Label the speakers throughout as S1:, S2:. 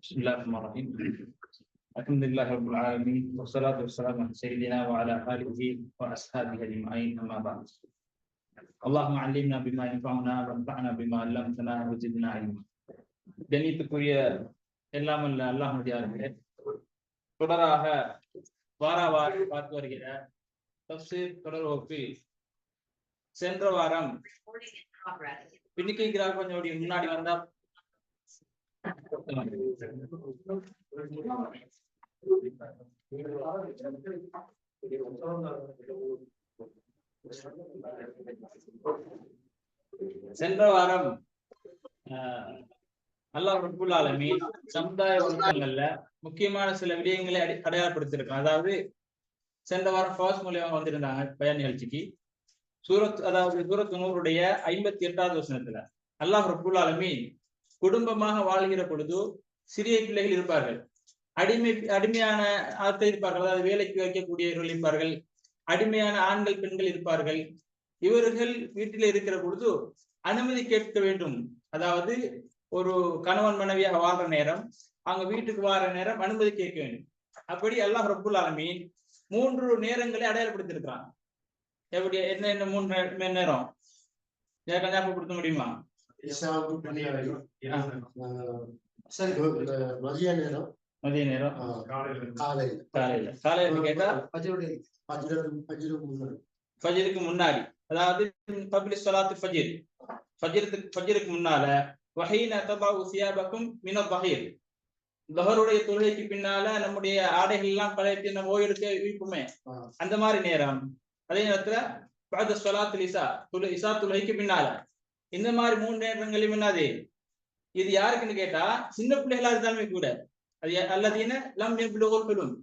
S1: بسم الله الرحمن الرحيم الحمد لله رب العالمين والصلاة والسلام على سيدنا وعلى آله وأصحابه أجمعين أما بعد اللهم علمنا بما ينفعنا وانفعنا بما علمتنا وزدنا علما கணித்துக்குரிய எல்லாம் அல்ல அல்லாஹுடையார்களே தொடராக வார வாரம் பார்த்து வருகிற தப்சீர் தொடர் வகுப்பில் சென்ற வாரம்
S2: Recording in progress.
S1: பின்னிக்கை கிராம கொஞ்சம் அப்படி முன்னாடி வந்தா சென்ற வாரம் அல்லாஹ் ரப்புல் சமுதாய ஒழுக்கங்கள்ல முக்கியமான சில விடயங்களை அடை அடையாளப்படுத்திருக்கோம் அதாவது சென்ற வாரம் ஃபாஸ் மூலியமா வந்திருந்தாங்க பயன் நிகழ்ச்சிக்கு. சூரத் அதாவது சூரத் நூறுடைய ஐம்பத்தி எட்டாவது வசனத்துல அல்லாஹ் ரபுல் ஆலமீன் குடும்பமாக வாழ்கிற பொழுது சிறிய பிள்ளைகள் இருப்பார்கள். அடிமை அடிமையான ஆட்கள் இருப்பார்கள். அதாவது வேலைக்கு வைக்கக்கூடியவர்கள் இருப்பார்கள். அடிமையான ஆண்கள் பெண்கள் இருப்பார்கள். இவர்கள் வீட்டில் இருக்கிற பொழுது அனுமதி கேட்க வேண்டும். அதாவது ஒரு கணவன் மனைவியாக வாழ்ற நேரம் அவங்க வீட்டுக்கு வார நேரம் அனுமதி கேட்க வேண்டும். அப்படி எல்லாம் ரப்புல் ஆலமீன் மூன்று நேரங்களை அடையாளப்படுத்திருக்கிறான் எப்படி என்ன என்ன மூன்று நேரம்? யாருக்கா ஞாபகப்படுத்த முடியுமா?
S3: இஷாவுக்கு பின்னாடி, ஆஹ், சரி இந்த மதிய நேரம்
S1: மதிய நேரம்
S3: ஆஹ், காலையில
S1: காலையில காலையில கேட்டா
S3: பஜ்ரு பஜ்ருக்கு முன்னாடி
S1: ஃபஜ்ருக்கு முன்னாடி அதாவது பப்ளி ஸலாத்து ஃபஜ்ர் ஃபஜ்ருக்கு ஃபஜ்ருக்கு முன்னால வஹீன தபாவு சியாபக்கும் மின பஹீர் லஹருடைய தொழுகைக்கு பின்னால நம்முடைய ஆடைகள் எல்லாம் களைத்து நம்ம ஓய்வெடுக்க வைப்போமே அந்த மாதிரி நேரம் அதே நேரத்துல பாத ஸலாத்துல் இசா துல இசா தொழுகைக்கு பின்னால இந்த மாதிரி மூணு நேரங்களையும் என்னது? இது யாருக்குன்னு கேட்டா சின்ன பிள்ளைகளா இருந்தாலுமே கூட. அது அல்லது என்ன? லம் யப்லுகுல்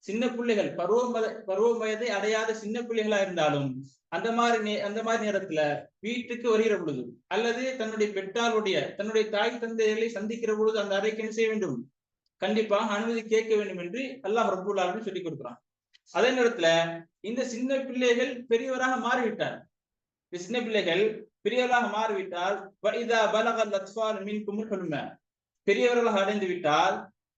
S1: சின்ன பிள்ளைகள் பருவ பருவ வயதை அடையாத சின்ன பிள்ளைகளா இருந்தாலும் அந்த மாதிரி அந்த மாதிரி நேரத்துல வீட்டுக்கு வருகிற பொழுது அல்லது தன்னுடைய பெற்றாருடைய தன்னுடைய தாய் தந்தைகளை சந்திக்கிற பொழுது அந்த அறைக்கு என்ன செய்ய வேண்டும்? கண்டிப்பாக அனுமதி கேட்க வேண்டும் என்று அல்லாஹ் ரபுல் ஆலமீன் சொல்லி கொடுக்கிறான். அதே நேரத்துல இந்த சின்ன பிள்ளைகள் பெரியவராக மாறிவிட்டார். இந்த சின்ன பிள்ளைகள் பெரியவர்களாக மாறிவிட்டால் பெரியவர்களாக அடைந்து விட்டால்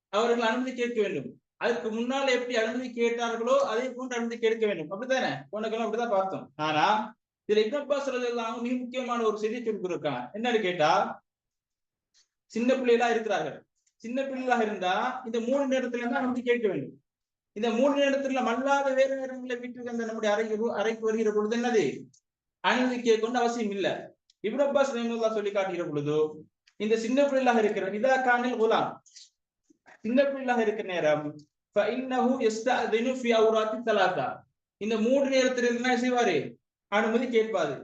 S1: அவர்கள் அனுமதி கேட்க வேண்டும். அதுக்கு முன்னால் எப்படி அனுமதி கேட்டார்களோ அதே போன்று அனுமதி கேட்க வேண்டும். அப்படித்தானே? போனக்கெல்லாம் அப்படிதான் பார்த்தோம். ஆனா இதுல இப்பப்பா சொல்றதெல்லாம் மிக முக்கியமான ஒரு செய்தி சொல்லிருக்காங்க என்னன்னு கேட்டா சின்ன பிள்ளைகளா இருக்கிறார்கள். சின்ன பிள்ளைகளாக இருந்தா இந்த மூணு நேரத்துல தான் அனுமதி கேட்க வேண்டும். இந்த மூணு நேரத்துல மல்லாத வேறு நேரங்களை வீட்டுக்கு அந்த நம்முடைய அறைக்கு அறைக்கு வருகிற பொழுது என்னது? அணிந்து கேட்கணும் அவசியம் இல்ல. இப்னு அப்பாஸ் ரஹிமுல்லா சொல்லி காட்டுகிற பொழுது இந்த சின்ன பிள்ளைகளாக இருக்கிற இதா காணில் குலாம். சின்ன பிள்ளைகளாக இருக்கிற நேரம் இந்த மூன்று நேரத்திலிருந்து என்ன செய்வாரு? அனுமதி கேட்பாது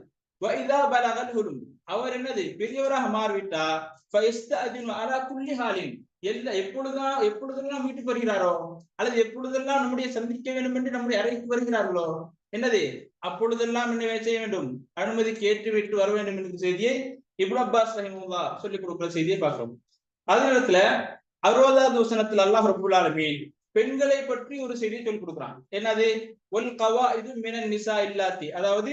S1: அவர் என்னது? பெரியவராக மாறிவிட்டா. எல்லா எப்பொழுதுதான் எப்பொழுதெல்லாம் வீட்டுக்கு வருகிறாரோ அல்லது எப்பொழுதெல்லாம் நம்முடைய சந்திக்க வேண்டும் என்று நம்முடைய அறைக்கு வருகிறார்களோ என்னது? அப்பொழுதெல்லாம் என்ன செய்ய வேண்டும்? அனுமதி கேட்டு விட்டு வர வேண்டும் என்கிற செய்தியை இப்னு அப்பாஸ் ரஹிமுல்லா சொல்லிக் கொடுக்கிற செய்தியை பார்க்கிறோம். அதே நேரத்துல அறுபதாவது வசனத்தில் அல்லாஹ் ரபுல் ஆலமீன் பெண்களை பற்றி ஒரு செய்தியை சொல்லிக் கொடுக்குறான். என்னது? ஒல் கவாயிது மினன் நிசா இல்லாத்தி. அதாவது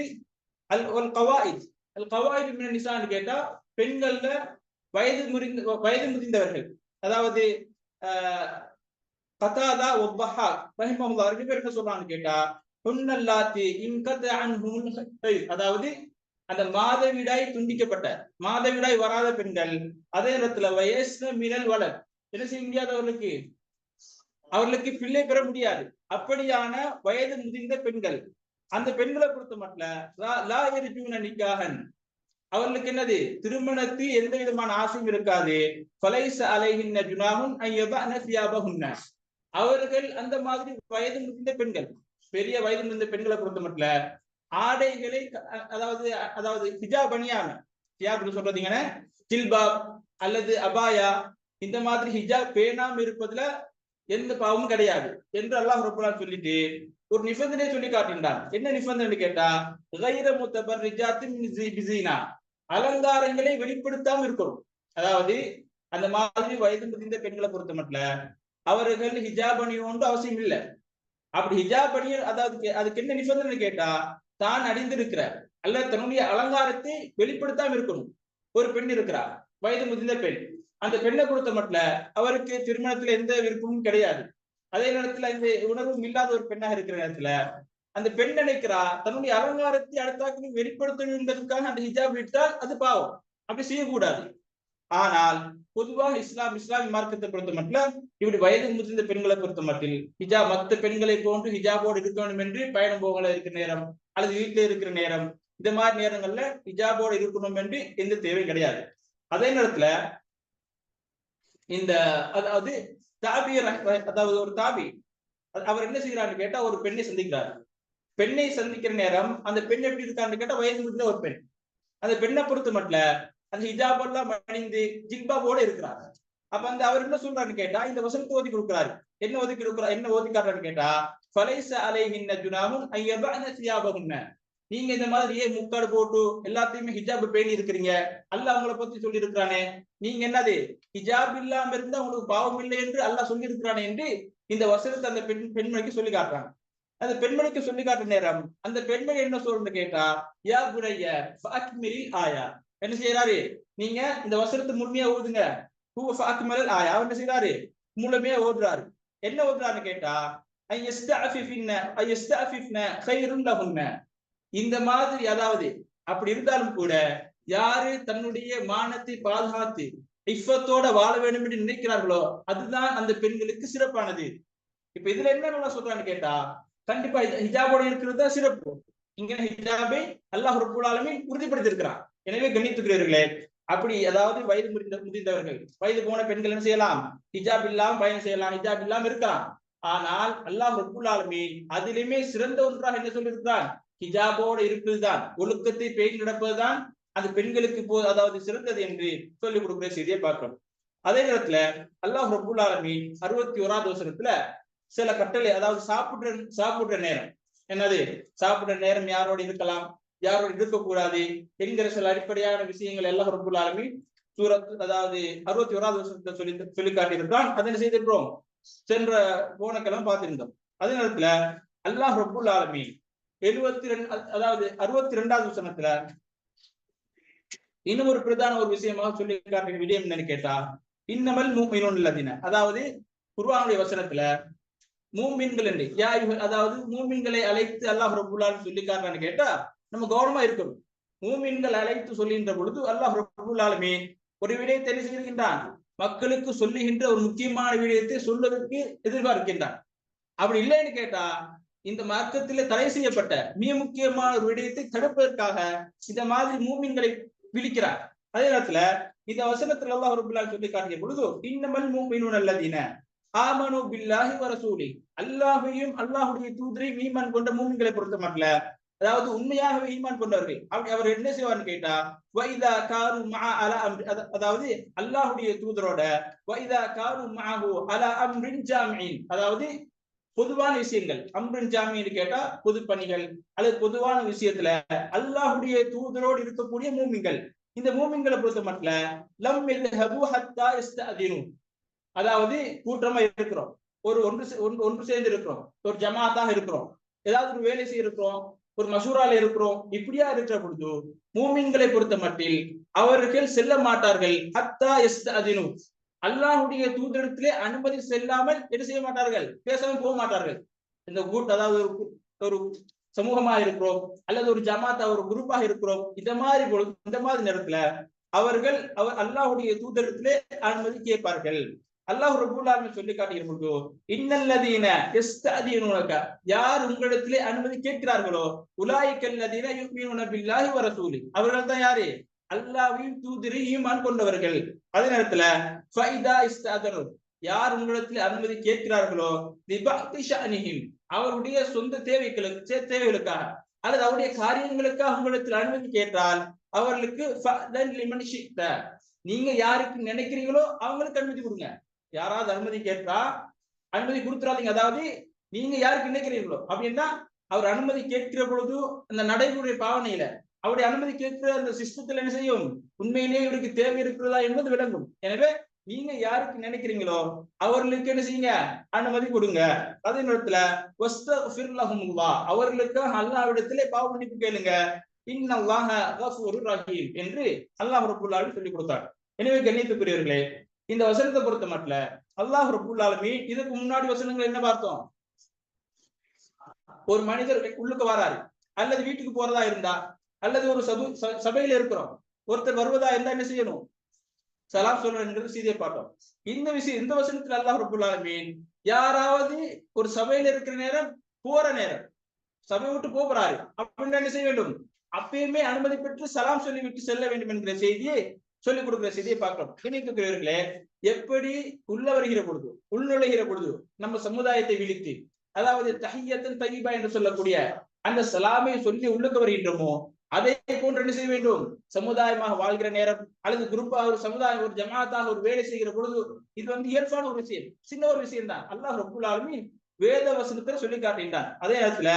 S1: அல் ஒல் கவாயித். அல் கவாயிது மினன் நிசான்னு கேட்டா பெண்கள்ல வயது முறிந்த வயது முறிந்தவர்கள் அதாவது ஆஹ் கதாதா ஒப்பஹா ரஹிமஹுல்லா ரெண்டு பேர் என்ன சொல்றான்னு கேட்டா இன்கத் அதாவது அந்த மாதவிடாய் துண்டிக்கப்பட்ட மாதவிடாய் வராத பெண்கள் அதே நேரத்துல வயசு மினல் வளர். என்ன செய்ய முடியாது அவர்களுக்கு? பிள்ளை பெற முடியாது. அப்படியான வயது முதிர்ந்த பெண்கள் அந்த பெண்களை பொறுத்த மட்டும் லா- நிக்காகன் அவர்களுக்கு என்னது? திருமணத்து எந்த விதமான ஆசையும் இருக்காது. கொலைச அலைகின்ற ஜுனாகும் அவர்கள் அந்த மாதிரி வயது முதிர்ந்த பெண்கள் பெரிய வயது முதிர்ந்த பெண்களை பொறுத்த மட்டும் ஆடைகளை அதாவது அதாவது ஹிஜாப் அணியாம ஹிஜாப்னு சொல்றதீங்கன்னா ஜில்பாப் அல்லது அபாயா இந்த மாதிரி ஹிஜாப் பேணாம இருப்பதுல எந்த பாவமும் கிடையாது என்று அல்லாஹ் ரப்பலா சொல்லிட்டு ஒரு நிபந்தனை சொல்லி காட்டுகின்றான் என்ன நிபந்தனை கேட்டா கைர முத்தபர் பிசீனா அலங்காரங்களை வெளிப்படுத்தாம இருக்கணும். அதாவது அந்த மாதிரி வயது முதிர்ந்த பெண்களை பொறுத்த மட்டும் அவர்கள் ஹிஜாப் அணியோண்டு அவசியம் இல்லை. அப்படி ஹிஜாப் அணிய அதாவது அதுக்கு என்ன நிபந்தனை கேட்டா தான் அணிந்திருக்கிற அல்ல தன்னுடைய அலங்காரத்தை வெளிப்படுத்தாம இருக்கணும். ஒரு பெண் இருக்கிறா வயது முதிர்ந்த பெண். அந்த பெண்ணை கொடுத்த மட்டும் அவருக்கு திருமணத்துல எந்த விருப்பமும் கிடையாது. அதே நேரத்துல இந்த உணர்வும் இல்லாத ஒரு பெண்ணாக இருக்கிற நேரத்துல அந்த பெண் நினைக்கிறா தன்னுடைய அலங்காரத்தை அடுத்தாக்கணும் வெளிப்படுத்தணும் என்பதற்காக அந்த ஹிஜாப் விட்டால் அது பாவம். அப்படி செய்யக்கூடாது. ஆனால் பொதுவாக இஸ்லாம் இஸ்லாமிய மார்க்கத்தை பொறுத்த மட்டும் இப்படி வயது முதிர்ந்த பெண்களை பொறுத்த மட்டில் ஹிஜா மத்த பெண்களை போன்று ஹிஜாபோடு இருக்க வேண்டும் என்று பயணம் போகல இருக்கிற நேரம் அல்லது வீட்டில இருக்கிற நேரம். இந்த மாதிரி நேரங்கள்ல ஹிஜாபோடு இருக்கணும் என்று எந்த தேவையும் கிடையாது. அதே நேரத்துல இந்த அதாவது தாபி அதாவது ஒரு தாபி அவர் என்ன செய்யறாருன்னு கேட்டா ஒரு பெண்ணை சந்திக்கிறார். பெண்ணை சந்திக்கிற நேரம் அந்த பெண் எப்படி இருக்கான்னு கேட்டா வயது முதிர்ந்த ஒரு பெண். அந்த பெண்ணை பொறுத்த மட்டும் அந்த ஹிஜாப் எல்லாம் அணிந்து ஜில்பாபோட இருக்கிறார். அப்ப அந்த அவர் என்ன சொல்றாருன்னு கேட்டா இந்த வசனத்தை ஓதி கொடுக்குறாரு. என்ன ஒதுக்கி கொடுக்குறா என்ன ஓதி காட்டுறான்னு கேட்டா ஃபலைச அலைஹின்ன ஜுனாஹும் ஐயபஅன சியாபஹுன்ன நீங்க இந்த மாதிரி ஏன் முக்காடு போட்டு எல்லாத்தையுமே ஹிஜாப் பேணி இருக்கிறீங்க? அல்லாஹ் அவங்கள பத்தி சொல்லி இருக்கிறானே நீங்க என்னது? ஹிஜாப் இல்லாம இருந்தா உங்களுக்கு பாவம் இல்லை என்று அல்லாஹ் சொல்லி இருக்கிறானே என்று இந்த வசனத்தை அந்த பெண் பெண்மணிக்கு சொல்லி காட்டுறாங்க அந்த பெண்மணிக்கு சொல்லி காட்டுற நேரம் அந்த பெண்மணி என்ன சொல்றேன்னு கேட்டா யா புரைய ஆயா. என்ன செய்யறாரு நீங்க இந்த வசனத்தை முழுமையா ஓதுங்க. ஹூவ ஆயா என்ன செய்யறாரு முழுமையா ஓதுறாரு. என்ன ஓதுறாருன்னு கேட்டா இந்த மாதிரி அதாவது அப்படி இருந்தாலும் கூட யாரு தன்னுடைய மானத்தை பாதுகாத்து இஃபத்தோட வாழ வேண்டும் என்று நினைக்கிறார்களோ அதுதான் அந்த பெண்களுக்கு சிறப்பானது. இப்ப இதுல என்ன நல்லா சொல்றான்னு கேட்டா கண்டிப்பா ஹிஜாபோட இருக்கிறது தான் சிறப்பு. இங்க ஹிஜாபை அல்லாஹ் ரப்புல் ஆலமீன் உறுதிப்படுத்தி இருக்கிறான் எனவே கண்ணித்துக்கிறீர்களே அப்படி அதாவது வயது முடிந்த முடிந்தவர்கள் வயது போன பெண்கள் என்ன செய்யலாம்? ஹிஜாப் இல்லாம பயணம் செய்யலாம் ஹிஜாப் இல்லாம இருக்கலாம். ஆனால் அல்லாஹ் ரப்புல் அதிலுமே சிறந்த ஒன்றாக என்ன சொல்லியிருக்கிறான்? ஹிஜாபோடு இருப்பதுதான் ஒழுக்கத்தை பேணி நடப்பதுதான் அது பெண்களுக்கு போ அதாவது சிறந்தது என்று சொல்லிக் கொடுக்கிற செய்தியை பார்க்கிறோம். அதே நேரத்துல அல்லாஹ் ரபுல் அறுபத்தி ஓராவது வசனத்துல சில கட்டளை அதாவது சாப்பிடுற சாப்பிடுற நேரம். என்னது? சாப்பிடுற நேரம் யாரோட இருக்கலாம்? யாரும் இருக்கக்கூடாது. என்கிற சில அடிப்படையான விஷயங்கள் எல்லாம் ரபுல் சூரத் அதாவது அறுபத்தி ஓராவது வருஷத்தை சொல்லி சொல்லி காட்டியிருந்தான் அதை என்ன செய்திருக்கிறோம்? சென்ற போனக்கெல்லாம் பார்த்திருந்தோம். அதே நேரத்துல அல்லாஹ் ரபுல் ஆலமி எழுபத்தி ரெண்டு அதாவது அறுபத்தி ரெண்டாவது வசனத்துல இன்னும் ஒரு பிரதான ஒரு விஷயமாக சொல்லி காட்டுற விடயம் என்னன்னு கேட்டா இன்னமல் மூமினோன் இல்லதின அதாவது குர்வானுடைய வசனத்துல மூமின்கள் என்று யா அதாவது மூமின்களை அழைத்து அல்லாஹ் ரபுல்லான்னு சொல்லி காட்டுறான்னு கேட்டா நம்ம கவனமா இருக்கணும். மூமின்கள் அழைத்து சொல்லுகின்ற பொழுது அல்லாஹ் ரபுல் ஆலமீன் ஒரு விடயத்தை என்ன மக்களுக்கு சொல்லுகின்ற ஒரு முக்கியமான விடயத்தை சொல்வதற்கு எதிர்பார்க்கின்றான். அப்படி இல்லைன்னு கேட்டா இந்த மார்க்கத்திலே தடை செய்யப்பட்ட மிக முக்கியமான ஒரு விடயத்தை தடுப்பதற்காக இந்த மாதிரி மூமின்களை விழிக்கிறார். அதே நேரத்துல இந்த வசனத்துல அல்லாஹ் ரபுல்லாஹ் சொல்லி காட்டிய பொழுது இன்னமல் மூமினூன் நல்லதீன ஆமனு பில்லாஹி வரசூலி அல்லாஹையும் அல்லாஹுடைய தூதரையும் மீமன் கொண்ட மூமின்களை பொறுத்த மட்டும் அதாவது உண்மையாகவே ஈமான் கொண்டவர்கள். அப்படி அவர் என்ன செய்வார்னு கேட்டா வைதா காரு மா அலா அம்ரி அதாவது அல்லாஹுடைய தூதரோட வைதா காரு மாஹு அலா அம்ரின் ஜாமீன் அதாவது பொதுவான விஷயங்கள். அம்ரின் ஜாமீன் கேட்டா பொது பணிகள் அல்லது பொதுவான விஷயத்துல அல்லாஹுடைய தூதரோடு இருக்கக்கூடிய மூமிங்கள் இந்த மூமிங்களை பொறுத்த மட்டும் லம் எல்ஹபு அதாவது கூட்டமா இருக்கிறோம். ஒரு ஒன்று ஒன்று சேர்ந்து இருக்கிறோம். ஒரு ஜமாத்தாக இருக்கிறோம். ஏதாவது ஒரு வேலை செய்யிருக்கிறோம் ஒரு மசூரால இருக்கிறோம். இப்படியா இருக்கிற பொழுது மூமின்களை பொறுத்த மட்டில் அவர்கள் செல்ல மாட்டார்கள். ஹத்தா எஸ்தஅதினு அல்லாஹுடைய தூதரத்திலே அனுமதி செல்லாமல் என்ன செய்ய மாட்டார்கள்? பேசாமல் போக மாட்டார்கள். இந்த கூட் அதாவது ஒரு ஒரு சமூகமா இருக்கிறோம். அல்லது ஒரு ஜமாத்தா ஒரு குரூப்பாக இருக்கிறோம். இந்த மாதிரி பொழுது இந்த மாதிரி நேரத்துல அவர்கள் அவர் அல்லாஹ்வுடைய தூதரத்திலே அனுமதி கேட்பார்கள். அல்லாஹ் ரபுல் சொல்லி காட்டுகிற பொழுது இன்னல்லதீன யஸ்தஅதீனுனக. யார் உங்களிடத்திலே அனுமதி கேட்கிறார்களோ உலாயிக்கல்லதீன யுமினூன பில்லாஹி வரசூலி அவர்கள் தான் யாரு? அல்லாஹ்வையும் தூதிரி ஈமான் கொண்டவர்கள். அதே நேரத்துல ஃபைதா இஸ்தஅதனு யார் உங்களிடத்தில் அனுமதி கேட்கிறார்களோ லிபஅதி ஷஅனிஹிம். அவருடைய சொந்த தேவைகளுக்கு தேவைகளுக்காக அல்லது அவருடைய காரியங்களுக்காக உங்களிடத்தில் அனுமதி கேட்டால் அவர்களுக்கு நீங்க யாருக்கு நினைக்கிறீங்களோ அவங்களுக்கு அனுமதி கொடுங்க. யாராவது அனுமதி கேட்டா அனுமதி கொடுத்துறாதீங்க. அதாவது நீங்க யாருக்கு நினைக்கிறீர்களோ? அப்படின்னா அவர் அனுமதி கேட்கிற பொழுது அந்த நடைமுறை பாவனையில அவருடைய அனுமதி கேட்கிற அந்த சிஸ்டத்துல என்ன செய்யும்? உண்மையிலேயே இவருக்கு தேவை இருக்கிறதா என்பது விளங்கும். எனவே நீங்க யாருக்கு நினைக்கிறீங்களோ அவர்களுக்கு என்ன செய்யுங்க? அனுமதி கொடுங்க. அதே நேரத்துல அவர்களுக்கு அல்லாவிடத்திலே பாவ மன்னிப்பு கேளுங்க. இன்னல்லாஹ கஃபூருர் என்று அல்லாஹ் ரப்பல் சொல்லிக் கொடுத்தார். எனவே கண்ணியத்துக்குரியவர்களே இந்த வசனத்தை பொறுத்த மட்டும் அல்லாஹ் ரபுல்லாலுமே இதுக்கு முன்னாடி வசனங்கள் என்ன பார்த்தோம்? ஒரு மனிதர் உள்ளுக்கு வராரு அல்லது வீட்டுக்கு போறதா இருந்தா அல்லது ஒரு சபு சபையில இருக்கிறோம் ஒருத்தர் வருவதா இருந்தா என்ன செய்யணும்? சலாம் சொல்றேங்கிறது செய்தியை பார்த்தோம். இந்த விஷயம் இந்த வசனத்துல அல்லாஹ் ரபுல் யாராவது ஒரு சபையில இருக்கிற நேரம் போற நேரம் சபை விட்டு போறாரு அப்படின்னு என்ன செய்ய வேண்டும்? அப்பயுமே அனுமதி பெற்று சலாம் சொல்லிவிட்டு செல்ல வேண்டும் என்கிற செய்தியை சொல்லிக் கொடுக்கிற செய்தியை பார்க்கிறோம். இணைக்குரியவர்களே எப்படி உள்ள வருகிற பொழுது உள்நுழைகிற பொழுது நம்ம சமுதாயத்தை விழித்து அதாவது தஹியத்தன் தகிபா என்று சொல்லக்கூடிய அந்த சலாமை சொல்லி உள்ளுக்கு வருகின்றோமோ அதை போன்று என்ன செய்ய வேண்டும்? சமுதாயமாக வாழ்கிற நேரம் அல்லது குரூப்பாக ஒரு சமுதாயம் ஒரு ஜமாத்தாக ஒரு வேலை செய்கிற பொழுது இது வந்து இயல்பான ஒரு விஷயம் சின்ன ஒரு விஷயம் தான் அல்லாஹ் ரபுல் வேத வசனத்தை சொல்லி காட்டுகின்றான். அதே நேரத்துல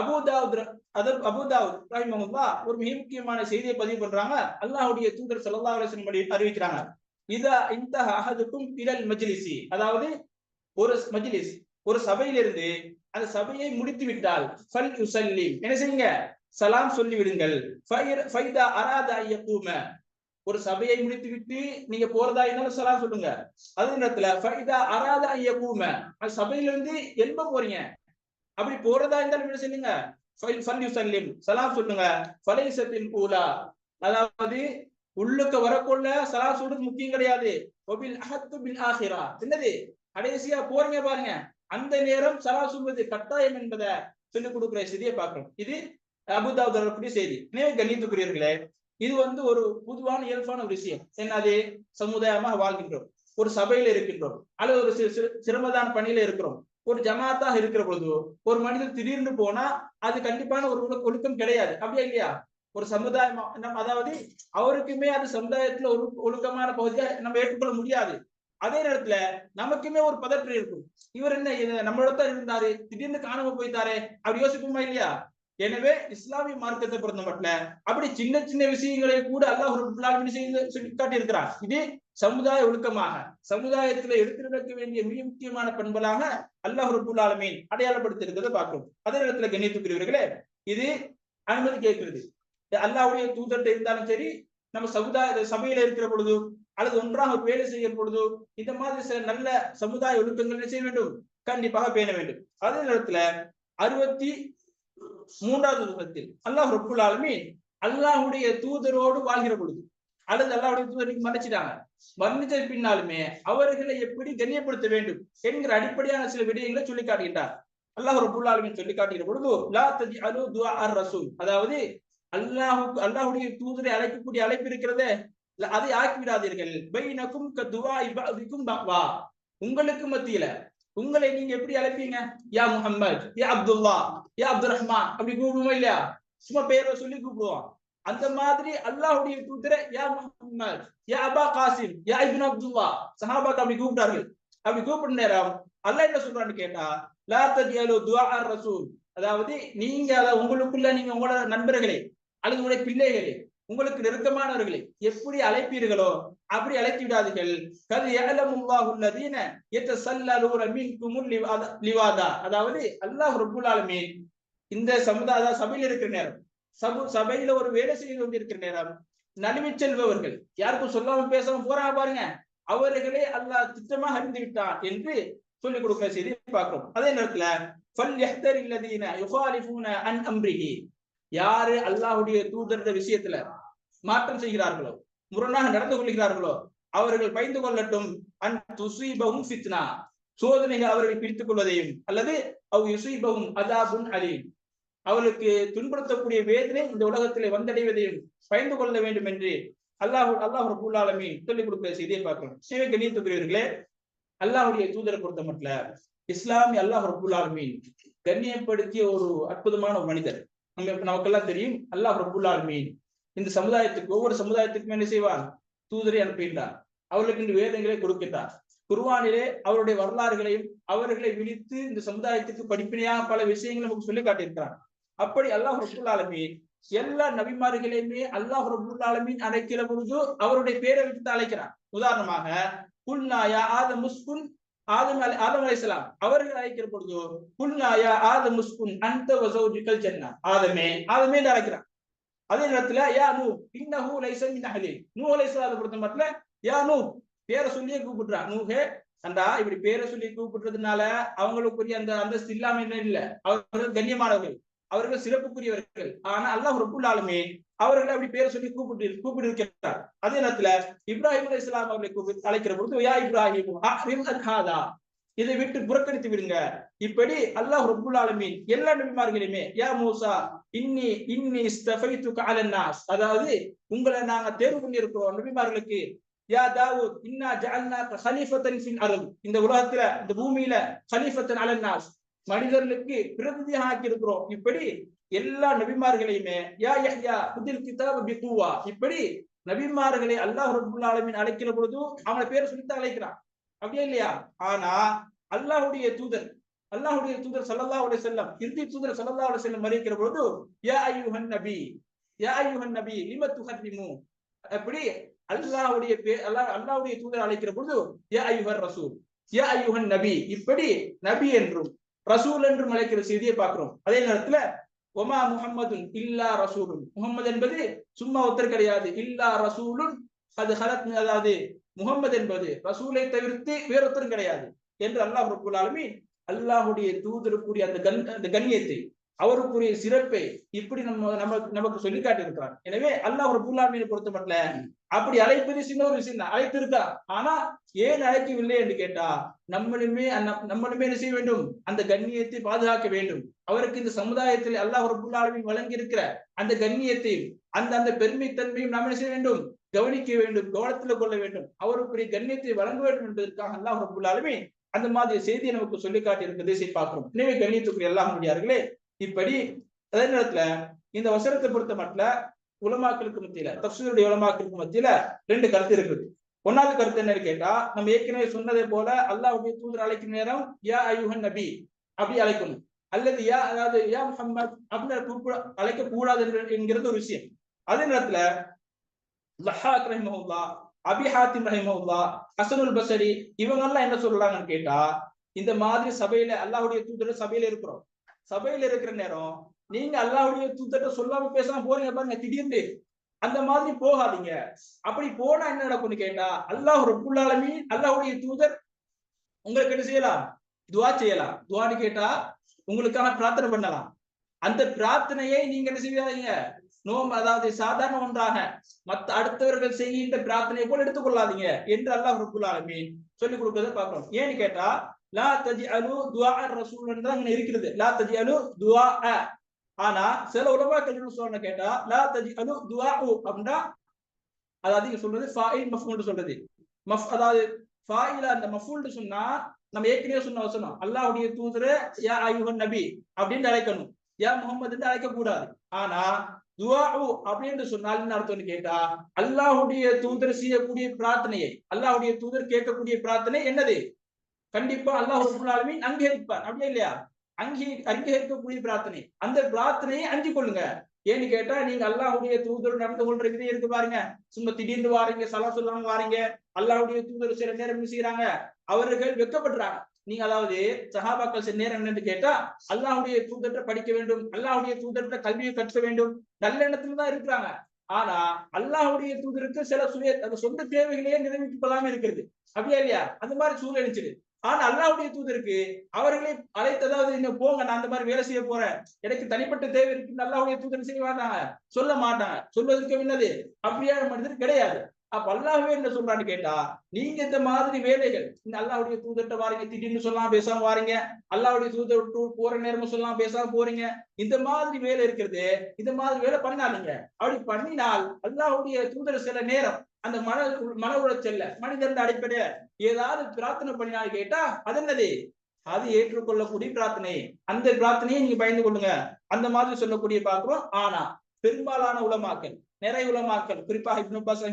S1: அபுதாவுத் அதற்கு அபுதாவுத் ரஹிமஹுல்லா ஒரு மிக முக்கியமான செய்தியை பதிவு பண்றாங்க. அல்லாஹுடைய தூதர் சல்லா அலைஹி படி அறிவிக்கிறாங்க. இதா இந்த அகதுக்கும் இடல் மஜ்லிசி. அதாவது ஒரு மஜ்லிஸ் ஒரு சபையிலிருந்து அந்த சபையை முடித்து விட்டால் ஃபல் யுசல்லிம் என்ன செய்யுங்க? சலாம் சொல்லி விடுங்கள். ஃபைர்- ஃபைதா அராதா ஐயக்கூம ஒரு சபையை முடித்து விட்டு நீங்க போறதா இருந்தாலும் சலாம் சொல்லுங்க. அதே நேரத்துல ஃபைதா அராதா ஐயக்கூம அந்த சபையிலிருந்து எழும்ப போறீங்க? அப்படி போறதா இருந்தாலும் என்ன செய்யுங்க? ஃபல் சலாம் சொல்லுங்க. கூலா அதாவது உள்ளுக்கு வரக்குள்ள சலா சொல்றது முக்கியம் கிடையாது. என்னது? கடைசியா போறீங்க பாருங்க. அந்த நேரம் சலா சொல்வது கட்டாயம் என்பதை சொல்லிக் கொடுக்கிற செய்தியை பார்க்கிறோம். இது அபுதாவுத் வரக்கூடிய செய்தி. எனவே கண்ணியத்துக்குரியவர்களே இது வந்து ஒரு பொதுவான இயல்பான ஒரு விஷயம். என்னது? சமுதாயமாக வாழ்கின்றோம். ஒரு சபையில இருக்கின்றோம். அல்லது ஒரு சி- சிரமதான பணியில இருக்கிறோம். ஒரு ஜமாத்தாக இருக்கிற பொழுது ஒரு மனிதர் திடீர்னு போனா அது கண்டிப்பான ஒரு ஒழுக்கம் கிடையாது. அப்படியா இல்லையா? ஒரு சமுதாயம் நம்ம அதாவது அவருக்குமே அது சமுதாயத்துல ஒரு ஒழுக்கமான பகுதியா நம்ம ஏற்றுக்கொள்ள முடியாது. அதே நேரத்துல நமக்குமே ஒரு பதற்றம் இருக்கும். இவர் என்ன நம்மளோட தான் இருந்தாரு திடீர்னு காணாம போயிட்டாரே அப்படி யோசிப்போமா இல்லையா? எனவே இஸ்லாமிய மார்க்கத்தை பொறுத்த மட்டும் அப்படி சின்ன சின்ன விஷயங்களை கூட அல்லாஹ் ரப்பல் செய்து சொல்லி காட்டி இருக்கிறார் இது சமுதாய ஒழுக்கமாக சமுதாயத்துல எடுத்துக்க வேண்டிய மிக முக்கியமான பண்பலாக அல்லாஹ் ரப்பல் ஆலமீன் அடையாளப்படுத்திருக்கிறத பார்க்கிறோம். அதே நேரத்துல கண்ணியத்துக்குரியவர்களே இது அனுமதி கேட்கிறது. அல்லாவுடைய தூதர்கிட்ட இருந்தாலும் சரி நம்ம சமுதாய சபையில இருக்கிற பொழுது அல்லது ஒன்றாக ஒரு வேலை செய்கிற பொழுது இந்த மாதிரி சில நல்ல சமுதாய ஒழுக்கங்கள் செய்ய வேண்டும். கண்டிப்பாக பேண வேண்டும். அதே நேரத்துல அறுபத்தி மூன்றாவது வசனத்தில் அல்லாஹ் ரொப்புல் ஆலமீன் அல்லாஹுடைய தூதரோடு வாழ்கிற பொழுது அல்லது அல்லாவுடைய தூதருக்கு மன்னிச்சிட்டாங்க. மன்னிச்ச பின்னாலுமே அவர்களை எப்படி கண்ணியப்படுத்த வேண்டும் என்கிற அடிப்படையான சில விடயங்களை சொல்லி காட்டுகின்றார். அல்லாஹ் ரப்புல் ஆலமீன் சொல்லி காட்டுகிற பொழுது லா தஜி அலு துவா அர் ரசூல். அதாவது அல்லாஹுக்கு அல்லாஹுடைய தூதரை அழைக்கக்கூடிய அழைப்பு இருக்கிறதே அதை ஆக்கி விடாதீர்கள் பைனக்கும் துவா இபாதிக்கும் வா உங்களுக்கு மத்தியில உங்களை நீங்க எப்படி அழைப்பீங்க? யா முஹம்மத் யா அப்துல்லா யா அப்துல் ரஹ்மான் அப்படி கூப்பிடுவோம் இல்லையா? சும்மா பேரை சொல்லி கூப்பிடுவோம் அந்த மாதிரி அல்லாஹுடைய தூதரை யா முகமது யா அபா காசிம் யா இபின் அப்துல்லா. சஹாபாக்கு அப்படி கூப்பிட்டார்கள். அப்படி கூப்பிட்ட நேரம் அல்லாஹ் என்ன சொல்றான்னு கேட்டா லா தஜியலு துஆ அர் ரசூல் அதாவது நீங்க அதை உங்களுக்குள்ள நீங்க உங்களோட நண்பர்களே அல்லது உங்களுடைய பிள்ளைகளே உங்களுக்கு நெருக்கமானவர்களை எப்படி அழைப்பீர்களோ அப்படி அழைத்து விடாதீர்கள். கது யஅலமுல்லாஹு அல்லதீன யத்தஸல்லலூன மின்குமுல் லிவாதா லிவாதா. அதாவது அல்லாஹ் ரபுல்லாலுமே இந்த சமுதாய சபையில் இருக்கிற நேரம் சபு சபையில ஒரு வேலை செய்து கொண்டிருக்கிற நேரம் நழுவி செல்பவர்கள் யாருக்கும் சொல்லாம பேசாம போறாங்க பாருங்க. அவர்களே அல்லாஹ் திட்டமாக அறிந்து விட்டான் என்று சொல்லிக் கொடுக்கிற செய்தி பார்க்கிறோம். அதே நேரத்துல ஃபல் யஹ்தர் இல்லதீன யுகாலிஃபூன அன் அம்ரிஹி. யாரு அல்லாஹ்வுடைய தூதரத விஷயத்துல மாற்றம் செய்கிறார்களோ முரணாக நடந்து கொள்கிறார்களோ அவர்கள் பயந்து கொள்ளட்டும். அன் துசீபவும் ஃபித்னா. சோதனைகள் அவர்களை பிடித்துக் கொள்வதையும் அல்லது அவ் யுசீபவும் அதாபுன் அலீம். அவளுக்கு துன்புறுத்தக்கூடிய வேதனை இந்த உலகத்திலே வந்தடைவதையும் பயந்து கொள்ள வேண்டும் என்று அல்லாஹ் அல்லாஹ் ரபுல் சொல்லிக் கொடுக்கிற செய்தியை பார்க்கலாம் சிவ கண்ணியத்துக்குரியவர்களே அல்லாஹுடைய தூதரை பொறுத்த மட்டும் இஸ்லாமிய அல்லாஹ் ரபுல் ஆலமீன் கண்ணியப்படுத்திய ஒரு அற்புதமான ஒரு மனிதர். நம்ம இப்ப நமக்கெல்லாம் தெரியும் அல்லாஹ் ரபுல் ஆல்மீன். இந்த சமுதாயத்துக்கு ஒவ்வொரு சமுதாயத்துக்குமே என்ன செய்வார் தூதரை அனுப்புகின்றார் அவர்களுக்கு இந்த வேதங்களை கொடுக்கின்றார். குர்வானிலே அவருடைய வரலாறுகளையும் அவர்களை விழித்து இந்த சமுதாயத்துக்கு படிப்பினையாக பல விஷயங்களை நமக்கு சொல்லி காட்டியிருக்கிறார் அப்படி அல்லாஹ் ரபுல் ஆலமீன் எல்லா நபிமார்களையுமே அல்லாஹ் ரபுல் ஆலமீன் அழைக்கிற பொழுது அவருடைய பேரை விட்டு அழைக்கிறார் உதாரணமாக குல்நாயா ஆத முஸ்குன் ஆதம் அலி ஆதம் அலி இஸ்லாம் அவர்கள் அழைக்கிற பொழுது குல்நாயா ஆத முஸ்குன் அந்த வசௌஜிக்கல் சென்னா ஆதமே ஆதமே அழைக்கிறான். அதே நேரத்துல யா நூ இன்னஹு லைஸ மின் அஹலி. நூ அலி அலைஹிஸ்ஸலாத்தை பொறுத்த மட்டும் யா நூ பேரை சொல்லியே கூப்பிடுறான் நூஹே அண்டா இப்படி பேரை சொல்லி கூப்பிடுறதுனால அவங்களுக்குரிய அந்த அந்தஸ்து இல்லாம என்ன இல்ல. அவர்கள் கண்ணியமானவர்கள் அவர்கள் சிறப்புக்குரியவர்கள். ஆனா அல்லாஹ் ரப்புல் அவர்களை அப்படி பேரை சொல்லி கூப்பிட்டு கூப்பிட்டு இருக்கிறார். அதே நேரத்துல இப்ராஹிம் அலி இஸ்லாம் அவர்களை கூப்பிட்டு அழைக்கிற பொழுது யா இப்ராஹிம் ஹாதா இதை விட்டு புறக்கணித்து விடுங்க. இப்படி அல்லாஹ் ரபுல் ஆலமீன் எல்லா நபிமார்களுமே யா மூசா இன்னி இன்னி இஸ்தஃபைத்துக அலன் அதாவது உங்களை நாங்க தேர்வு பண்ணியிருக்கிறோம் நபிமார்களுக்கு. யா தாவூத் இன்னா ஜஅல்னாக ஹலீஃபத்தன் ஃபில் அர்த். இந்த உலகத்துல இந்த பூமியில ஹலீஃபத்தன் அலன்னாஸ் மனிதர்களுக்கு பிரதிநிதியாக ஆக்கி இருக்கிறோம். இப்படி எல்லா நபிமார்களையுமே யா யஹ்யா புதில் கிதாப பிகுவா. இப்படி நபிமார்களை அல்லாஹ் ரப்புல் அழைக்கிற பொழுது அவங்கள பேரை சொல்லித்தான் அழைக்கிறான். அப்படியே இல்லையா? ஆனா அல்லாஹுடைய தூதர் அல்லாஹுடைய தூதர் ஸல்லல்லாஹு செல்லம் வஸல்லம் இறுதி தூதர் ஸல்லல்லாஹு செல்லம் வஸல்லம் அறிவிக்கிற பொழுது யா ஐயுஹன் நபி யா ஐயுஹன் நபி லிம துஹர்ரிமு? அப்படி அல்லாஹுடைய பே அல்லாஹ் அல்லாஹுடைய தூதர் அழைக்கிற பொழுது யா அய்யுஹர் ரசூல் யா ஐயுஹன் நபி. இப்படி நபி என்றும் ரசூல் என்றும் அழைக்கிற செய்தியை பார்க்கிறோம். அதே நேரத்துல ஒமா முகம்மதுன் இல்லா ரசூலுன். முகமது என்பது சும்மா ஒருத்தர் கிடையாது. இல்லா ரசூலுன் அது ஹலத் அதாவது முகம்மது என்பது ரசூலை தவிர்த்து வேறொத்தரும் கிடையாது. என்று அல்லாஹ் ரபுல் அல்லாஹுடைய தூதருக்குரிய அந்த கண் அந்த கண்ணியத்தை அவருக்குரிய சிறப்பை இப்படி நம்ம நம்ம நமக்கு சொல்லி காட்டியிருக்கிறார் எனவே அல்லாஹ் ஒரு ஆலமீனை பொறுத்த மட்டும் அப்படி அழைப்பது சின்ன ஒரு விஷயம் தான் இருக்கா ஆனா ஏன் அழைக்கவில்லை என்று கேட்டா நம்மளுமே நம்மளுமே என்ன செய்ய வேண்டும்? அந்த கண்ணியத்தை பாதுகாக்க வேண்டும். அவருக்கு இந்த சமுதாயத்தில் அல்லாஹ் ஒரு ஆலமீன் வழங்கி இருக்கிற அந்த கண்ணியத்தையும் அந்த அந்த பெருமைத்தன்மையும் நாம் என்ன செய்ய வேண்டும்? கவனிக்க வேண்டும் கவனத்துல கொள்ள வேண்டும். அவருக்குரிய கண்ணியத்தை வழங்க வேண்டும் என்பதற்காக அல்லாஹ் ரபுல் அந்த மாதிரி செய்தியை நமக்கு சொல்லி காட்டி இருக்கிறதை பார்க்கிறோம். எனவே கண்ணியத்துக்குரிய எல்லாம் முடியார்களே இப்படி அதே நேரத்துல இந்த வசனத்தை பொறுத்த மட்டும் உலமாக்களுக்கு மத்தியில தப்சீருடைய உலமாக்களுக்கு மத்தியில ரெண்டு கருத்து இருக்குது. ஒன்னாவது கருத்து என்னன்னு கேட்டா நம்ம ஏற்கனவே சொன்னதை போல அல்லாஹ்வுடைய தூதர் அழைக்கும் நேரம் யா அயுஹன் நபி அப்படி அழைக்கணும். அல்லது யா அதாவது யா முஹம்மத் அப்படின்னு கூப்பிட அழைக்க கூடாது என்கிறது ஒரு விஷயம். அதே நேரத்துல லஹாக் ரஹிமஹுல்லா அபி ஹாத்திம் ரஹிமஹுல்லா ஹசனுல் பசரி இவங்க எல்லாம் என்ன சொல்றாங்கன்னு கேட்டா இந்த மாதிரி சபையில அல்லாஹுடைய தூதர் சபையில இருக்கிறோம். சபையில இருக்கிற நேரம் நீங்க அல்லாவுடைய தூத்தட்ட சொல்லாம பேசாம போறீங்க பாருங்க திடீர்னு. அந்த மாதிரி போகாதீங்க. அப்படி போனா என்ன நடக்கும்னு கேட்டா அல்லாஹ் ரப்புல் ஆலமீன் அல்லாஹ்வுடைய தூதர் உங்களுக்கு என்ன செய்யலாம்? துவா செய்யலாம். துவான்னு கேட்டா உங்களுக்கான பிரார்த்தனை பண்ணலாம். அந்த பிரார்த்தனையை நீங்க என்ன செய்யாதீங்க? நோம் அதாவது சாதாரண ஒன்றாக மத்த அடுத்தவர்கள் செய்கின்ற பிரார்த்தனையை போல எடுத்துக்கொள்ளாதீங்க என்று அல்லாஹ் ரப்புல் ஆலமீன் சொல்லி கொடுக்கறத பாக்குறோம் ஏன்னு கேட்டா லா தஜி அலு துவா ரசூல் தான் இருக்கிறது. லா தஜி அலு துவா ஆனா சில உலமாக்கள் என்ன சொல்ற கேட்டா லா தஜி அலு துவா அப்படின்னா அதாவது இங்க சொல்றது ஃபாயில் மஃபூல் சொல்றது. மஃப் அதாவது ஃபாயில அந்த மஃபூல் சொன்னா நம்ம ஏற்கனவே சொன்ன வசனம். அல்லாஹுடைய தூதர் யா ஐயுஹன் நபி அப்படின்னு அழைக்கணும். யா முகமது அழைக்க கூடாது ஆனா உ அப்படின்னு சொன்னால் என்ன அர்த்தம்னு கேட்டா அல்லாஹுடைய தூதர் செய்யக்கூடிய பிரார்த்தனையை அல்லாஹுடைய தூதர் கேட்கக்கூடிய பிரார்த்தனை என்னது? கண்டிப்பா அல்லாஹ் ரப்பல் ஆலமீன் அங்கீகரிப்பார். அப்படியே இல்லையா? அங்கீ அங்கீகரிக்கக்கூடிய பிரார்த்தனை. அந்த பிரார்த்தனையை அஞ்சு கொள்ளுங்க. ஏன்னு கேட்டா நீங்க அல்லாஹுடைய தூதர் நடந்து கொள்ற விதை இருக்கு பாருங்க. சும்மா திடீர்னு வாரீங்க சலா சொல்லாம வாரீங்க. அல்லாஹுடைய தூதர் சில நேரம் செய்யறாங்க அவர்கள் வெட்கப்படுறாங்க. நீங்க அதாவது சஹாபாக்கள் சில நேரம் என்னன்னு கேட்டா அல்லாஹுடைய தூதர்கிட்ட படிக்க வேண்டும். அல்லாஹுடைய தூதர்கிட்ட கல்வியை கற்க வேண்டும். நல்ல எண்ணத்துல தான் இருக்கிறாங்க. ஆனா அல்லாஹ்வுடைய தூதருக்கு சில சுய அந்த சொந்த தேவைகளையே நிறைவேற்றிக் இருக்கிறது. அப்படியா இல்லையா? அந்த மாதிரி சூழலிச்சிடு ஆனா அல்லாவுடைய தூதருக்கு அவர்களை அழைத்து அதாவது நீங்க போங்க நான் அந்த மாதிரி வேலை செய்ய போறேன். எனக்கு தனிப்பட்ட தேவை இருக்கு அல்லாவுடைய தூதர் செய்ய மாட்டாங்க சொல்ல மாட்டாங்க சொல்வதற்கு என்னது அப்படியான மனிதர் கிடையாது. அப்ப அல்லாவே என்ன சொல்றான்னு கேட்டா நீங்க இந்த மாதிரி வேலைகள் இந்த அல்லாவுடைய தூதர்கிட்ட வாரீங்க திடீர்னு சொல்லாம பேசாம வாரீங்க அல்லாவுடைய தூதர் போற நேரமும் சொல்லாம பேசாம போறீங்க இந்த மாதிரி வேலை இருக்கிறது இந்த மாதிரி வேலை பண்ணாதீங்க அப்படி பண்ணினால் அல்லாவுடைய தூதர் சில நேரம் அந்த மன மன உளைச்சல்ல. மனிதன் அடிப்படையில ஏதாவது பிரார்த்தனை பண்ணினாலும் கேட்டா அது என்னது? அது ஏற்றுக்கொள்ளக்கூடிய பிரார்த்தனை. அந்த பிரார்த்தனையை நீங்க பயந்து கொள்ளுங்க. அந்த மாதிரி சொல்லக்கூடிய பாக்குறோம் ஆனா பெரும்பாலான உலமாக்கள் நிறைய உலமாக்கள் குறிப்பாக இப்னு அப்பாஸ்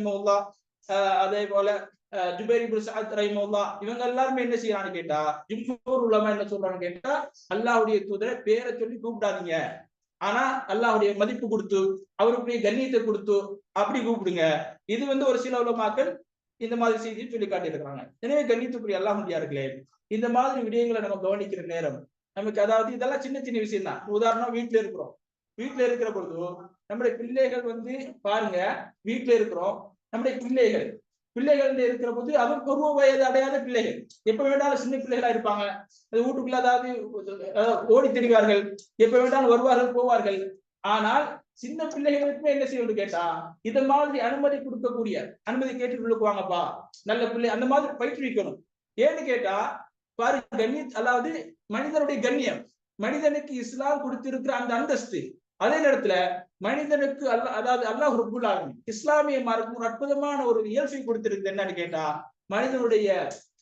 S1: ஆஹ் அதே போல ஆஹ் ஜுபைர் இப்னு இவங்க எல்லாருமே என்ன செய்யறான்னு கேட்டா ஜும்ஹூர் உலமா என்ன சொல்றான்னு கேட்டா அல்லாவுடைய தூதரை பேரை சொல்லி கூப்பிடாதீங்க. ஆனா அல்லாஹ்வுடைய மதிப்பு கொடுத்து அவருக்குரிய கண்ணியத்தை கொடுத்து அப்படி கூப்பிடுங்க. இது வந்து ஒரு சில உலமாக்கள் இந்த மாதிரி செய்தியை சொல்லி காட்டியிருக்கிறாங்க எனவே கண்ணியத்துக்குரிய அல்லாஹ் முடியார்களே இந்த மாதிரி விடயங்களை நம்ம கவனிக்கிற நேரம் நமக்கு அதாவது இதெல்லாம் சின்ன சின்ன விஷயம் தான் உதாரணம் வீட்டுல இருக்கிறோம். வீட்டுல இருக்கிற பொழுது நம்முடைய பிள்ளைகள் வந்து பாருங்க வீட்டுல இருக்கிறோம். நம்முடைய பிள்ளைகள் பிள்ளைகள் இருக்கிற போது அவர் பருவ வயது அடையாத பிள்ளைகள். எப்ப வேண்டாலும் சின்ன பிள்ளைகளா இருப்பாங்க. அது வீட்டுக்குள்ள அதாவது ஓடி திரிவார்கள். எப்ப வேண்டாலும் வருவார்கள் போவார்கள். ஆனால் சின்ன பிள்ளைகளுக்குமே என்ன செய்யணும் கேட்டா இந்த மாதிரி அனுமதி கொடுக்கக்கூடிய அனுமதி கேட்டு உள்ளுக்குவாங்கப்பா நல்ல பிள்ளை அந்த மாதிரி பயிற்றுவிக்கணும். ஏன்னு கேட்டா பாரு கண்ணிய அதாவது மனிதனுடைய கண்ணியம். மனிதனுக்கு இஸ்லாம் கொடுத்திருக்கிற அந்த அந்தஸ்து. அதே நேரத்துல மனிதனுக்கு அல்ல அதாவது அல்லாஹ் ரபுல் ஆலமி இஸ்லாமிய மார்க்கும் ஒரு அற்புதமான ஒரு இயல்பை கொடுத்திருக்கு என்னன்னு கேட்டா மனிதனுடைய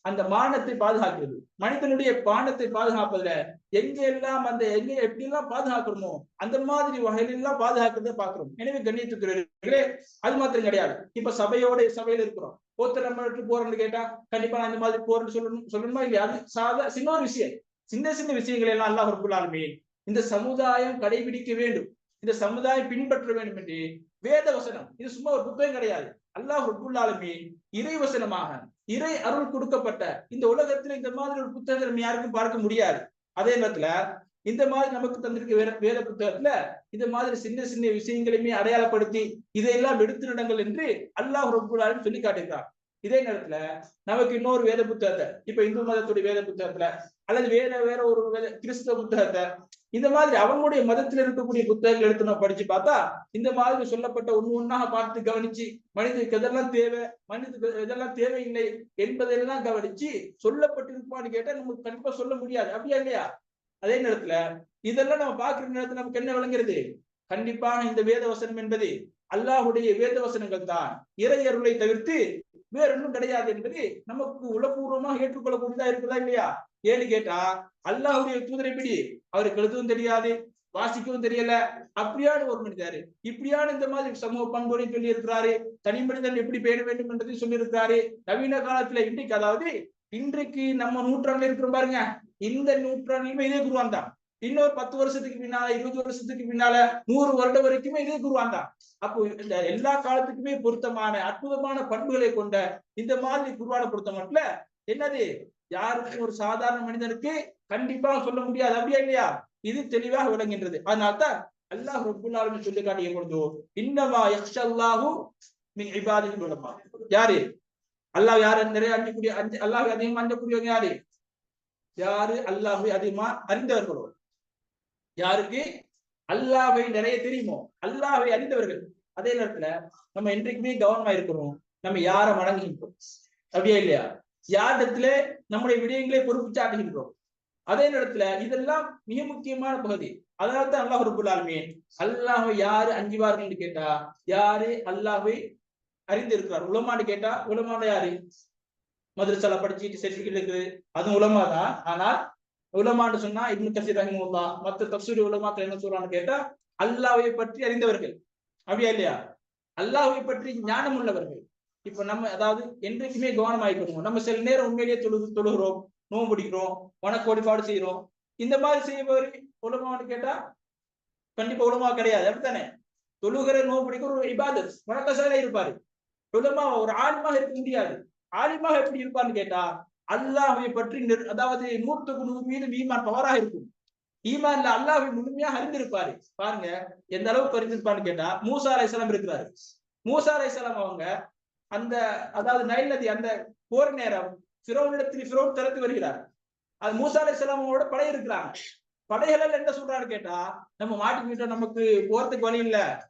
S1: அந்த மானத்தை பாதுகாக்கிறது. மனிதனுடைய பானத்தை பாதுகாப்பதுல எங்க எல்லாம் அந்த எங்க எப்படி எல்லாம் பாதுகாக்கணுமோ அந்த மாதிரி வகையில எல்லாம் பாதுகாக்கிறத பாக்குறோம் எனவே கண்ணியத்துக்குரியவர்களே அது மாத்திரம் கிடையாது. இப்ப சபையோட சபையில இருக்கிறோம். ஒருத்தர் நம்ம போறோம்னு கேட்டா கண்டிப்பா அந்த மாதிரி போறேன்னு சொல்லணும் சொல்லணுமா இல்லையா? அது சாதா சின்ன ஒரு விஷயம். சின்ன சின்ன விஷயங்கள் எல்லாம் அல்லாஹ் ரப்புல் ஆலமீன் இந்த சமுதாயம் கடைபிடிக்க வேண்டும். இந்த சமுதாயம் பின்பற்ற வேண்டும் என்று வேத வசனம். இது சும்மா ஒரு புத்தகம் கிடையாது. அல்லாஹ் ரப்புல் இறை வசனமாக இறை அருள் கொடுக்கப்பட்ட இந்த உலகத்துல இந்த மாதிரி ஒரு புத்தகத்தை நம்ம யாருக்கும் பார்க்க முடியாது. அதே நேரத்துல இந்த மாதிரி நமக்கு தந்திருக்க வேற வேத புத்தகத்துல இந்த மாதிரி சின்ன சின்ன விஷயங்களையுமே அடையாளப்படுத்தி இதையெல்லாம் எடுத்து நடங்கள் என்று அல்லாஹ் ரபுல்லாலும் சொல்லி காட்டுகிறார் இதே நேரத்துல நமக்கு இன்னொரு வேத புத்தகத்தை இப்ப இந்து மதத்துடைய வேத புத்தகத்துல அல்லது வேற வேற ஒரு வேத கிறிஸ்தவ புத்தகத்தை இந்த மாதிரி அவங்களுடைய மதத்துல இருக்கக்கூடிய புத்தகங்கள் எடுத்து நான் படிச்சு பார்த்தா இந்த மாதிரி சொல்லப்பட்ட ஒண்ணு ஒண்ணாக பார்த்து கவனிச்சு மனிதனுக்கு எதெல்லாம் தேவை மனிதனுக்கு எதெல்லாம் தேவையில்லை என்பதெல்லாம் கவனிச்சு சொல்லப்பட்டிருப்பான்னு கேட்டா நமக்கு கண்டிப்பா சொல்ல முடியாது. அப்படியா இல்லையா? அதே நேரத்துல இதெல்லாம் நம்ம பார்க்கிற நேரத்துல நமக்கு என்ன விளங்குறது? கண்டிப்பாக இந்த வேத வசனம் என்பது அல்லாஹுடைய வேத வசனங்கள் தான் இறையருளை தவிர்த்து வேறொன்றும் கிடையாது என்பது நமக்கு உளப்பூர்வமாக ஏற்றுக்கொள்ளக்கூடியதா இருக்குதா இல்லையா? ஏன்னு கேட்டா அல்லாஹுடைய தூதரை பிடி அவருக்கு எழுதவும் தெரியாது வாசிக்கவும் தெரியல. அப்படியான ஒரு மனிதர் இப்படியான இந்த மாதிரி சமூக பண்புகளை சொல்லி இருக்கிறாரு தனி மனிதன் எப்படி பேண வேண்டும் என்றதை சொல்லி இருக்கிறாரு நவீன காலத்துல இன்றைக்கு அதாவது இன்றைக்கு நம்ம நூற்றாண்டுல இருக்கிறோம் பாருங்க. இந்த நூற்றாண்டுமே இதே குருவான் தான். இன்னொரு பத்து வருஷத்துக்கு பின்னால இருபது வருஷத்துக்கு பின்னால நூறு வருடம் வரைக்குமே இதே குருவான் தான். அப்போ இந்த எல்லா காலத்துக்குமே பொருத்தமான அற்புதமான பண்புகளை கொண்ட இந்த மாதிரி குருவான பொருத்த மட்டும் என்னது? யாருக்கும் ஒரு சாதாரண மனிதனுக்கு கண்டிப்பா சொல்ல முடியாது. அப்படியா இல்லையா? இது தெளிவாக விளங்குகின்றது. அதனால்தான் அல்லாஹ் ரப்புல் சொல்லி காட்டிய பொழுது இன்னமா யக்ஷல்லாஹு மின் உலமா. யாரு? அல்லாஹ் யாரு நிறைய அஞ்சக்கூடிய அஞ்சு அல்லாஹ் அதிகமா அஞ்சக்கூடியவங்க யாரு? யாரு? அல்லாஹை அதிகமா அறிந்தவர்களோ. யாருக்கு? அல்லாஹை நிறைய தெரியுமோ? அல்லாஹை அறிந்தவர்கள். அதே நேரத்துல நம்ம என்றைக்குமே கவனமா இருக்கிறோம். நம்ம யாரை வணங்குகின்றோம்? அப்படியா இல்லையா? யாரிடத்துல நம்முடைய விடயங்களை பொறுப்பு சாட்டுகின்றோம் அதே நேரத்துல இதெல்லாம் மிக முக்கியமான பகுதி. அதனால தான் அல்லாஹ் ரபுல் அல்லாஹை யாரு அஞ்சுவார்கள் என்று கேட்டா யாரு அல்லாஹை அறிந்திருக்கிறார்? உலமான்னு கேட்டா உலமான யாரு? மதுரசால படிச்சுட்டு சர்டிபிகேட் இருக்குது. அதுவும் உலமா தான் ஆனால் உலமான்னு சொன்னா இப்னு கசீர் ரஹிமுல்லா மத்த தப்சூரி உலமாக்கள் என்ன சொல்றான்னு கேட்டா அல்லாஹை பற்றி அறிந்தவர்கள். அப்படியா இல்லையா? அல்லாஹை பற்றி ஞானம் உள்ளவர்கள் இப்ப நம்ம அதாவது என்றைக்குமே கவனமாயிக்கணும் நம்ம சில நேரம் உண்மையிலேயே தொழு தொழுகிறோம் நோம்பு பிடிக்கிறோம் வனக்கோடிப்பாடு செய்யறோம் இந்த மாதிரி செய்பவர் உலமான்னு கேட்டா கண்டிப்பா உலமா கிடையாது. அப்படித்தானே? தொழுகிற நோம்பு பிடிக்கிற ஒரு இபாதத் வணக்கசால இருப்பாரு. உலமா ஒரு ஆலிமாக இருக்க முடியாது. ஆலிமாக எப்படி இருப்பான்னு கேட்டா அல்லாஹை பற்றி அதாவது நூற்றுக்கு குழு மீது ஈமான் பவராக இருக்கும். ஈமான்ல அல்லாஹை முழுமையாக அறிந்திருப்பாரு. பாருங்க எந்த அளவுக்கு அறிந்திருப்பான்னு கேட்டா மூசா அலைசலாம் இருக்கிறாரு. மூசா அலைசலாம் அவங்க அந்த அதாவது நைல் நதி அந்த போர் நேரம் பிறோனிடத்தில் பிறோன் திறத்து வருகிறார். அது மூசா அலைசலாமோட படை இருக்கிறாங்க. படைகள் என்ன சொல்றாரு கேட்டா நம்ம மாட்டிக்கிட்டோம் நமக்கு போறதுக்கு வழி இல்ல.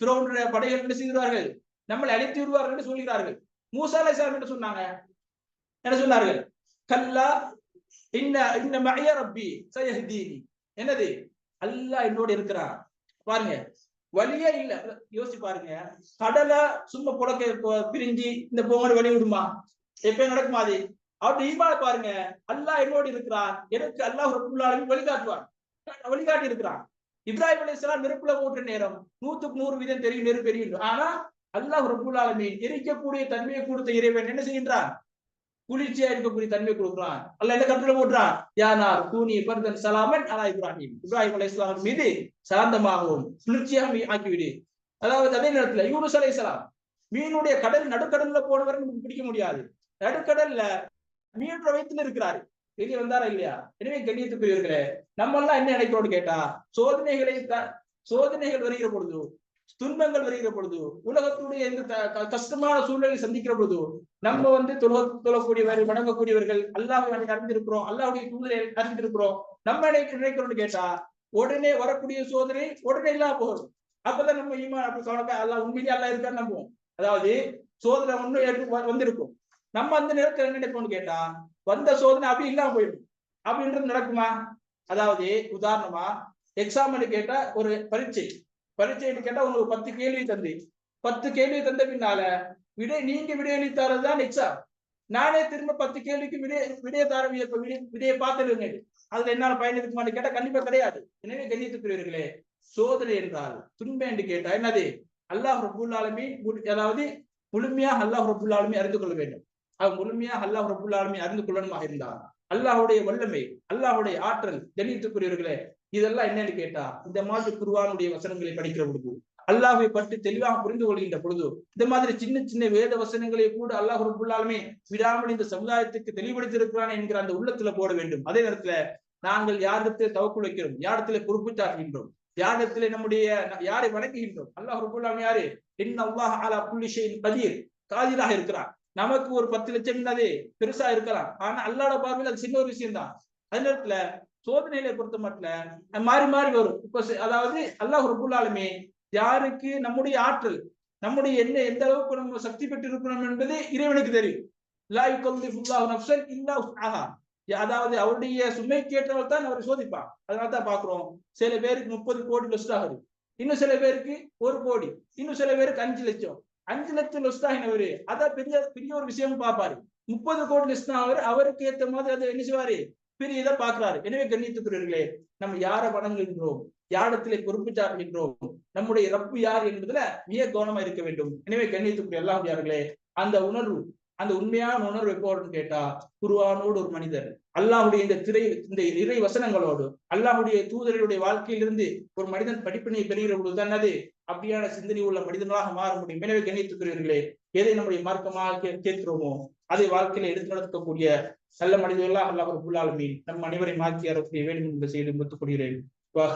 S1: பிறோனுடைய படைகள் என்ன செய்கிறார்கள் நம்மளை அழித்து விடுவார்கள் என்று சொல்கிறார்கள். மூசா அலைசலாம் என்ன சொன்னாங்க? என்ன சொன்னார்கள்? கல்லா இன்ன இன்ன மய ரப்பி சயஹ்தீனி. என்னது? அல்லாஹ் என்னோட இருக்கிறான். பாருங்க. வழியே இல்ல. யோசிச்சு பாருங்க. கடலை சும்மா புழக்க பிரிஞ்சு இந்த பொங்கல் வழி விடுமா? எப்பயும் நடக்குமா அது? அப்படி ஈமால பாருங்க. அல்லாஹ் என்னோடு இருக்கிறான். எனக்கு அல்லாஹ் ரப்புல்லாலும் வழிகாட்டுவான். வழிகாட்டி இருக்கிறான். இப்ராஹிம் அலைஹிஸ்ஸலாம் நெருப்புல போட்ட நேரம். நூத்துக்கு நூறு வீதம் தெரியும் நெருப்பு எரியும். ஆனா அல்லாஹ் ரப்புல் எரிக்கக்கூடிய தன்மையை கொடுத்த இறைவன் என்ன செய்கின்றான்? குளிர்ச்சியா இருக்கக்கூடிய தன்மை கொடுக்குறான். அல்ல என்ன கட்டுரை போடுறான்? யானார் கூனி பர்தன் சலாமன் அலா இப்ராஹிம். இப்ராஹிம் அலை இஸ்லாம் மீது சாந்தமாகவும் குளிர்ச்சியாக ஆக்கிவிடு. அதாவது அதே நேரத்துல யூனுஸ் அலை மீனுடைய கடல் நடுக்கடல்ல போனவரை நமக்கு பிடிக்க முடியாது. நடுக்கடல்ல மீன் வயிற்றுல இருக்கிறாரு. வெளியே வந்தாரா இல்லையா? எனவே கண்ணியத்துக்குரியவர்களே நம்ம எல்லாம் என்ன நினைக்கிறோம்னு கேட்டா சோதனைகளை சோதனைகள் வருகிற பொழுது துன்பங்கள் வருகிற பொழுது உலகத்துடைய இந்த த- கஷ்டமான சூழ்நிலை சந்திக்கிற பொழுது நம்ம வந்து தொழ தொழக்கூடியவர்கள் வணங்கக்கூடியவர்கள் அல்லாஹ் அறிந்திருக்கிறோம் அல்லாஹுடைய தூதரை அறிந்திருக்கிறோம் நம்ம நினைக்கிறோம்னு கேட்டா உடனே வரக்கூடிய சோதனை உடனே இல்லாம போகும். அப்பதான் நம்ம ஈமான் அப்படி கவனப்பா அல்லாஹ் உண்மையிலே அல்லா இருக்கான்னு நம்புவோம். அதாவது சோதனை ஒண்ணு ஏற்று வந்திருக்கும். நம்ம அந்த நேரத்துல என்ன நினைப்போம்னு கேட்டா வந்த சோதனை அப்படி இல்லாம போயிடும். அப்படின்றது நடக்குமா? அதாவது உதாரணமா எக்ஸாம்னு கேட்டா ஒரு பரீட்சை. பரீட்சைன்னு கேட்டா உங்களுக்கு பத்து கேள்வி தந்து. பத்து கேள்வி தந்த பின்னால விடை நீங்க விடையளித்தாரதுதான் எக்ஸாம் நானே திரும்ப பத்து கேள்விக்கு விடை விடைய தார விடையை பார்த்துருங்க அதுல என்னால பயன் இருக்குமான்னு கேட்டா கண்டிப்பா கிடையாது. எனவே கண்ணியத்துக்குரியவர்களே சோதனை என்றால் துன்பம் என்று கேட்டா என்னது? அல்லாஹ் ரபுல்லாலுமே அதாவது முழுமையாக அல்லாஹ் ரபுல்லாலுமே அறிந்து கொள்ள வேண்டும். அவன் முழுமையாக அல்லாஹ் ரபுல்லாலுமே அறிந்து கொள்ளணுமாக இருந்தான். அல்லாஹுடைய வல்லமை அல்லாஹுடைய ஆற்றல் கண்ணியத்துக்குரியவர்களே இதெல்லாம் என்னன்னு கேட்டா இந்த மாதிரி குருவானுடைய வசனங்களை படிக்கிற பொழுது அல்லாஹை பற்றி தெளிவாக புரிந்து கொள்கின்ற பொழுது இந்த மாதிரி சின்ன சின்ன வேத வசனங்களை கூட அல்லாஹ் ரபுல் விடாமல் இந்த சமுதாயத்துக்கு தெளிவுபடுத்தியிருக்கிறான் என்கிற அந்த உள்ளத்துல போட வேண்டும். அதே நேரத்துல நாங்கள் யாரிடத்தில் தவக்குள் வைக்கிறோம்? யாரிடத்துல பொறுப்பு யாரிடத்துல நம்முடைய யாரை வணங்குகின்றோம்? அல்லாஹ் ரபுல் யாரு? என் அல்லாஹ் அலா புள்ளி பதிர் காதிராக இருக்கிறான். நமக்கு ஒரு பத்து லட்சம் என்னது பெருசா இருக்கலாம். ஆனா அல்லாட பார்வையில் அது சின்ன ஒரு விஷயம் தான் அதே நேரத்துல சோதனையில பொறுத்த மட்டும் மாறி மாறி வரும். இப்ப அதாவது அல்லாஹ் ரபுல் யாருக்கு நம்முடைய ஆற்றல் நம்முடைய என்ன எந்த அளவுக்கு நம்ம சக்தி பெற்று இருக்கிறோம் என்பது இறைவனுக்கு தெரியும். அதாவது அவருடைய சுமை கேட்டவர்கள் தான் அவரை சோதிப்பான். அதனால தான் பாக்குறோம் சில பேருக்கு முப்பது கோடி லொஸ்ட் ஆகுது இன்னும் சில பேருக்கு ஒரு கோடி இன்னும் சில பேருக்கு அஞ்சு லட்சம். அஞ்சு லட்சம் லொஸ்ட் ஆகினவரு அதான் பெரிய பெரிய ஒரு விஷயம் பார்ப்பாரு. முப்பது கோடி லிஸ்ட் அவர் அவருக்கு ஏத்த மாதிரி அதை என்ன செய்வாரு? பெரிய இதை பார்க்கிறாரு. எனவே கண்ணியத்துக்குரியவர்களே நம்ம யாரை வணங்குகின்றோம்? யாரிடத்திலே பொறுப்பு சாட்டுகின்றோம் நம்முடைய ரப்பு யார் என்பதுல மிக கவனமா இருக்க வேண்டும். எனவே கண்ணியத்துக்குரிய எல்லாம் யார்களே அந்த உணர்வு அந்த உண்மையான உணர்வு எப்போன்னு கேட்டா குருவானோடு ஒரு மனிதர். அல்லாஹுடைய இந்த திரை இந்த இறை வசனங்களோடு அல்லாஹுடைய தூதருடைய வாழ்க்கையிலிருந்து ஒரு மனிதன் படிப்பினை பெறுகிற பொழுதுதான் அது அப்படியான சிந்தனை உள்ள மனிதனாக மாற முடியும். எனவே கணித்துக்கிறீர்களே எதை நம்முடைய மார்க்கமாக கே- கேட்கிறோமோ அதை வாழ்க்கையில எடுத்து நடக்கக்கூடிய நல்ல மனிதர்களாக அல்லாஹ் ரபுல் ஆலமீன் நம் அனைவரை மாற்றி அறக்கூடிய வேண்டும் என்ற செய்து முத்துக் கொள்கிறேன் வாஹ்